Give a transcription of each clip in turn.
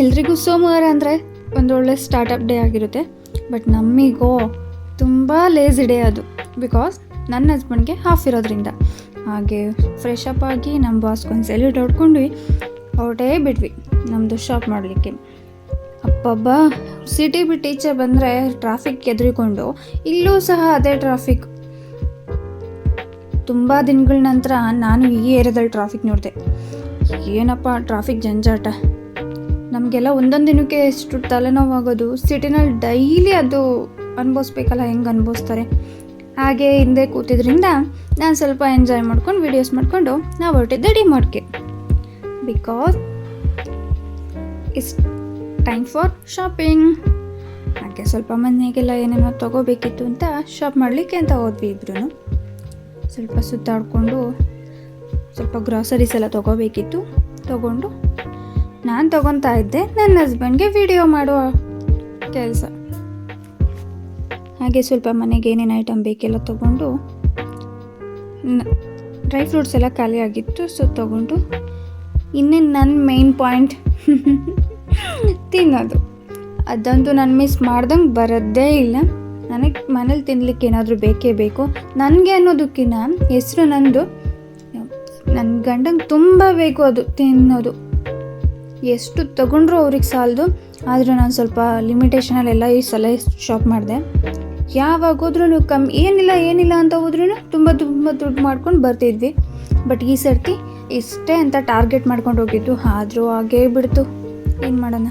ಎಲ್ರಿಗೂ ಸೋಮವಾರ ಅಂದರೆ ಒಂದೊಳ್ಳೆ ಸ್ಟಾರ್ಟಪ್ ಡೇ ಆಗಿರುತ್ತೆ. ಬಟ್ ನಮಗೋ ತುಂಬ ಲೇಝಿ ಡೇ ಅದು. ಬಿಕಾಸ್ ನನ್ನ ಹಸ್ಬೆಂಡ್ಗೆ ಹಾಫ್ ಇರೋದ್ರಿಂದ. ಹಾಗೆ ಫ್ರೆಶ್ ಅಪ್ ಆಗಿ ನಮ್ಮ ಬಾಸ್ಗೊಂದು ಸೆಲ್ಯೂಟ್ ಹೊಡ್ಕೊಂಡ್ವಿ. ಹೊರಟೇ ಬಿಟ್ವಿ ನಮ್ಮದು ಶಾಪ್ ಮಾಡಲಿಕ್ಕೆ. ಅಪ್ಪಬ್ಬ ಸಿಟಿ ಬಿಟ್ಟು ಈಚೆ ಬಂದರೆ ಟ್ರಾಫಿಕ್ ಎದುರಿಕೊಂಡು ಇಲ್ಲೂ ಸಹ ಅದೇ ಟ್ರಾಫಿಕ್ ತುಂಬ ದಿನಗಳ ನಂತರ ನಾನು ಈ ಏರಿಯಾದಲ್ಲಿ ಟ್ರಾಫಿಕ್ ನೋಡಿದೆ. ಏನಪ್ಪ ಟ್ರಾಫಿಕ್ ಜಂಜಾಟ. ನಮಗೆಲ್ಲ ಒಂದೊಂದು ದಿನಕ್ಕೆ ಎಷ್ಟು ತಲೆನೋವಾಗೋದು ಸಿಟಿನಲ್ಲಿ ಡೈಲಿ ಅದು ಅನುಭವಿಸ್ಬೇಕಲ್ಲ, ಹೆಂಗೆ ಅನುಭವಿಸ್ತಾರೆ? ಹಾಗೆ ಹಿಂದೆ ಕೂತಿದ್ರಿಂದ ನಾನು ಸ್ವಲ್ಪ ಎಂಜಾಯ್ ಮಾಡ್ಕೊಂಡು ವೀಡಿಯೋಸ್ ಮಾಡಿಕೊಂಡು, ನಾವು ಹೊರಟಿದ್ದೆ ಮಾಡ್ಕೆ. Because is time for shopping ಹಾಗೆ ಸ್ವಲ್ಪ ಮನೆಗೆಲ್ಲ ಏನೇನೋ ತೊಗೋಬೇಕಿತ್ತು ಅಂತ ಶಾಪ್ ಮಾಡಲಿಕ್ಕೆ ಅಂತ ಹೋದ್ವಿ ಇಬ್ರು ಸ್ವಲ್ಪ ಸುತ್ತಾಡಿಕೊಂಡು, ಸ್ವಲ್ಪ ಗ್ರಾಸರೀಸ್ ಎಲ್ಲ ತೊಗೋಬೇಕಿತ್ತು. ತೊಗೊಂಡು ನಾನು ತಗೊತಾ ಇದ್ದೆ ನನ್ನ ಹಸ್ಬೆಂಡ್ಗೆ ವಿಡಿಯೋ ಮಾಡುವ ಕೆಲಸ. ಹಾಗೆ ಸ್ವಲ್ಪ ಮನೆಗೆ ಏನೇನು ಐಟಮ್ ಬೇಕೆಲ್ಲ ತೊಗೊಂಡು ಡ್ರೈ ಫ್ರೂಟ್ಸ್ ಎಲ್ಲ ಖಾಲಿ ಆಗಿತ್ತು ಸೊ ತೊಗೊಂಡು ಇನ್ನೇನು ನನ್ನ ಮೇನ್ ಪಾಯಿಂಟ್ ತಿನ್ನೋದು. ಅದಂತೂ ನಾನು ಮಿಸ್ ಮಾಡ್ದಂಗೆ ಬರೋದೇ ಇಲ್ಲ. ನನಗೆ ಮನೇಲಿ ತಿನ್ನಲಿಕ್ಕೆ ಏನಾದರೂ ಬೇಕೇ ಬೇಕು. ನನಗೆ ಅನ್ನೋದಕ್ಕಿಂತ ಹೆಸರು ನಂದು ನನ್ನ ಗಂಡಂಗೆ ತುಂಬ ಬೇಕು ಅದು ತಿನ್ನೋದು. ಎಷ್ಟು ತಗೊಂಡ್ರು ಅವ್ರಿಗೆ ಸಾಲದು, ಆದರೂ ನಾನು ಸ್ವಲ್ಪ ಲಿಮಿಟೇಷನಲ್ಲೆಲ್ಲ ಈ ಸಲ ಶಾಪ್ ಮಾಡಿದೆ. ಯಾವಾಗ ಹೋದ್ರೂ ಕಮ್ಮಿ, ಏನಿಲ್ಲ ಏನಿಲ್ಲ ಅಂತ ಹೋದ್ರೂ ತುಂಬ ತುಂಬ ದುಡ್ಡು ಮಾಡ್ಕೊಂಡು ಬರ್ತಿದ್ವಿ. ಬಟ್ ಈ ಸರ್ತಿ ಇಷ್ಟೇ ಅಂತ ಟಾರ್ಗೆಟ್ ಮಾಡ್ಕೊಂಡು ಹೋಗಿದ್ದು, ಆದರೂ ಹಾಗೇ ಬಿಡ್ತು. ಏನು ಮಾಡೋಣ?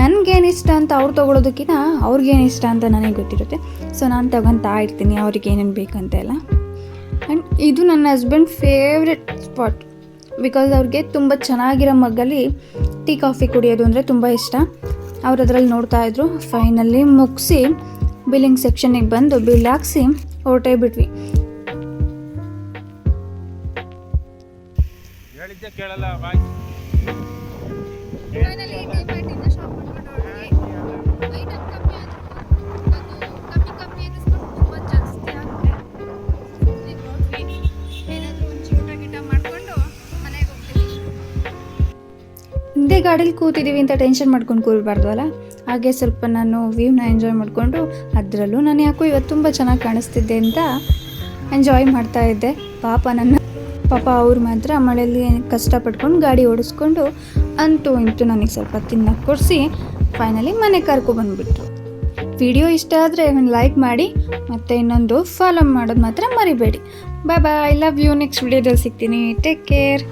ನನಗೇನು ಇಷ್ಟ ಅಂತ ಅವ್ರು ತೊಗೊಳೋದಕ್ಕಿಂತ ಅವ್ರಿಗೇನು ಇಷ್ಟ ಅಂತ ನನಗೆ ಗೊತ್ತಿರುತ್ತೆ. ಸೊ ನಾನು ತಗೊತಾ ಇರ್ತೀನಿ ಅವ್ರಿಗೆ ಏನೇನು ಬೇಕಂತೆಲ್ಲ. ಆ್ಯಂಡ್ ಇದು ನನ್ನ ಹಸ್ಬೆಂಡ್ ಫೇವ್ರೆಟ್ ಸ್ಪಾಟ್ ಬಿಕಾಸ್ ಅವ್ರಿಗೆ ತುಂಬ ಚೆನ್ನಾಗಿರೋ ಮಗ್ಗಲ್ಲಿ ಟೀ ಕಾಫಿ ಕುಡಿಯೋದು ಅಂದರೆ ತುಂಬ ಇಷ್ಟ. ಅವ್ರು ಅದರಲ್ಲಿ ನೋಡ್ತಾ ಇದ್ರು. ಫೈನಲ್ಲಿ ಮುಗಿಸಿ ಬಿಲ್ಲಿಂಗ್ ಸೆಕ್ಷನಿಗೆ ಬಂದು ಬಿಲ್ ಹಾಕ್ಸಿ ಹೊರಟೇ ಬಿಟ್ವಿ. ಹೇಳಿದ್ದೆ ಕೇಳಲ್ಲ ಬಾಯ್ ಗಾಡಿಲಿ ಕೂತಿದ್ದೀವಿ ಅಂತ ಟೆನ್ಷನ್ ಮಾಡ್ಕೊಂಡು ಕೂರಬಾರ್ದು ಅಲ್ಲ? ಹಾಗೆ ಸ್ವಲ್ಪ ನಾನು ವ್ಯೂನ ಎಂಜಾಯ್ ಮಾಡಿಕೊಂಡು ಅದರಲ್ಲೂ ನಾನು ಯಾಕೋ ಇವತ್ತು ತುಂಬ ಚೆನ್ನಾಗಿ ಕಾಣಿಸ್ತಿದ್ದೆ ಅಂತ ಎಂಜಾಯ್ ಮಾಡ್ತಾ ಇದ್ದೆ. ಪಾಪ ನನ್ನ ಪಾಪ ಅವ್ರು ಮಾತ್ರ ಮಳೆಯಲ್ಲಿ ಕಷ್ಟಪಟ್ಕೊಂಡು ಗಾಡಿ ಓಡಿಸ್ಕೊಂಡು ಅಂತೂ ಇಂತೂ ನನಗೆ ಸ್ವಲ್ಪ ತಿನ್ನಕ್ಕೆ ಕೊಡಿಸಿ ಫೈನಲಿ ಮನೆ ಕರ್ಕೊಬಂದುಬಿಟ್ರು ವಿಡಿಯೋ ಇಷ್ಟ ಆದರೆ ಒಂದು ಲೈಕ್ ಮಾಡಿ, ಮತ್ತು ಇನ್ನೊಂದು ಫಾಲೋ ಮಾಡೋದು ಮಾತ್ರ ಮರಿಬೇಡಿ. Bye bye love you next ವಿಡಿಯೋದಲ್ಲಿ ಸಿಗ್ತೀನಿ. Take care